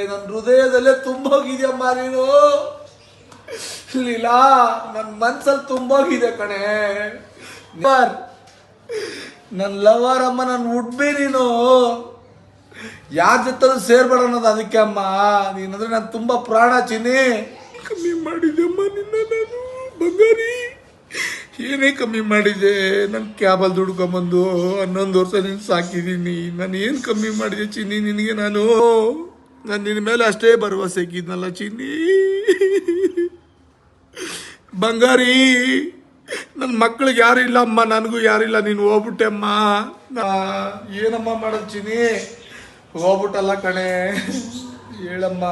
ನನ್ನ ಹೃದಯದಲ್ಲೇ ತುಂಬೋಗಿದ್ಯಮ್ಮ ನೀನು. ಲೀಲಾ ನನ್ನ ಮನ್ಸಲ್ಲಿ ತುಂಬೋಗಿದೆ ಕಣೆ. ನನ್ ನನ್ನ ಲವರ್ ಅಮ್ಮ ನನ್ನ ಉಡ್ಬಿ ನೀನು. ಯಾರ ಜೊತೆ ಸೇರ್ಬೇಡ ಅನ್ನೋದು ಅದಕ್ಕೆ ಅಮ್ಮ. ನೀನಂದ್ರೆ ನಾನು ತುಂಬ ಪ್ರಾಣ ಚಿನ್ನಿ. ಕಮ್ಮಿ ಮಾಡಿದೆಮ್ಮ ನಿನ್ನ ನಾನು, ಬಂಗಾರಿ. ಏನೇ ಕಮ್ಮಿ ಮಾಡಿದೆ ನನ್ನ ಕ್ಯಾಬಲ್ಲಿ ದುಡ್ಕೊಂಬಂದು, ಹನ್ನೊಂದು ವರ್ಷ ನೀನು ಸಾಕಿದ್ದೀನಿ. ನಾನು ಏನು ಕಮ್ಮಿ ಮಾಡಿದೆ ಚಿನ್ನಿ ನಿನಗೆ ನಾನು? ನಾನು ನಿನ್ನ ಮೇಲೆ ಅಷ್ಟೇ ಭರವಸೆ ಇಕ್ಕಿದ್ನಲ್ಲ ಚಿನ್ನಿ. ಬಂಗಾರಿ ನನ್ನ ಮಕ್ಳಿಗೆ ಯಾರಿಲ್ಲ ಅಮ್ಮ, ನನಗೂ ಯಾರಿಲ್ಲ ನೀನು ಹೋಗ್ಬಿಟ್ಟೆ ಅಮ್ಮ ಏನಮ್ಮ ಮಾಡೋದು ಚಿನ್ನಿ? ಹೋಗ್ಬಿಟ್ಟಲ್ಲ ಕಣೆ. ಹೇಳಮ್ಮ.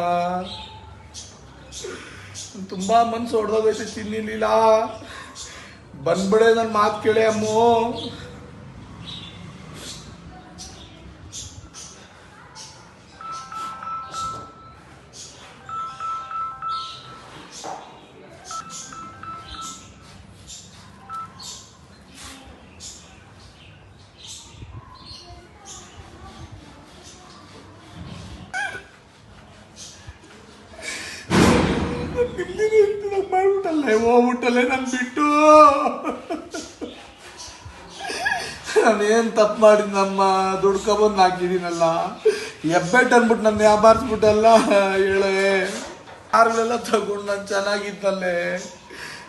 ತುಂಬ ಮನ್ಸು ಹೊಡೆದೋಗೈತೆ ಚಿನ್ನಿಲಿಲ್ಲ ಬಂದ್ಬಿಡೆ ನನ್ನ ಮಾತು ಕೇಳಿ ಅಮ್ಮು. ಮಾಡ್ಬಿಟ್ಟಲ್ಲೇ ಹೋಗ್ಬಿಟ್ಟಲ್ಲೇ ನನ್ ಬಿಟ್ಟು. ನಾನೇನು ತಪ್ಪು ಮಾಡಿದ್ನಮ್ಮ? ದುಡ್ಕೊಬಂದು ಹಾಕಿದ್ದೀನಲ್ಲ ಎಬ್ಬೆಟ್ ಅಂದ್ಬಿಟ್ಟು ನನ್ನ ವ್ಯಾಪಾರಿಸ್ಬಿಟ್ಟಲ್ಲ ಹೇಳೇ. ಯಾರುಗಳೆಲ್ಲ ತಗೊಂಡು ನಾನು ಚೆನ್ನಾಗಿದ್ದಲ್ಲೇ.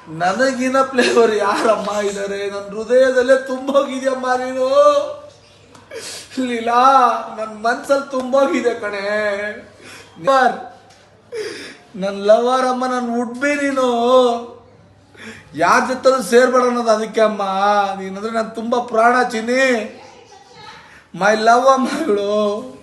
ನನಗಿನ ಫ್ಲೇವರ್ ಯಾರಮ್ಮ ಇದ್ದಾರೆ ನನ್ನ ಹೃದಯದಲ್ಲೇ ತುಂಬೋಗಿದ್ಯಮ್ಮ ನೀನು. ಲೀಲಾ ನನ್ನ ಮನ್ಸಲ್ಲಿ ತುಂಬೋಗಿದೆ ಕಣೆ. ನನ್ನ ಲವರ್ ಅಮ್ಮ ನನ್ನ ಉಡ್ಬಿ ನೀನು. ಯಾರ ಜೊತೆ ಸೇರ್ಬೇಡ ಅನ್ನೋದು ಅದಕ್ಕೆ ಅಮ್ಮ. ನೀನಂದ್ರೆ ನಾನು ತುಂಬ ಪ್ರಾಣ ಚಿನ್ನಿ ಮೈ ಲವ್ ಅಮ್ಮಗಳು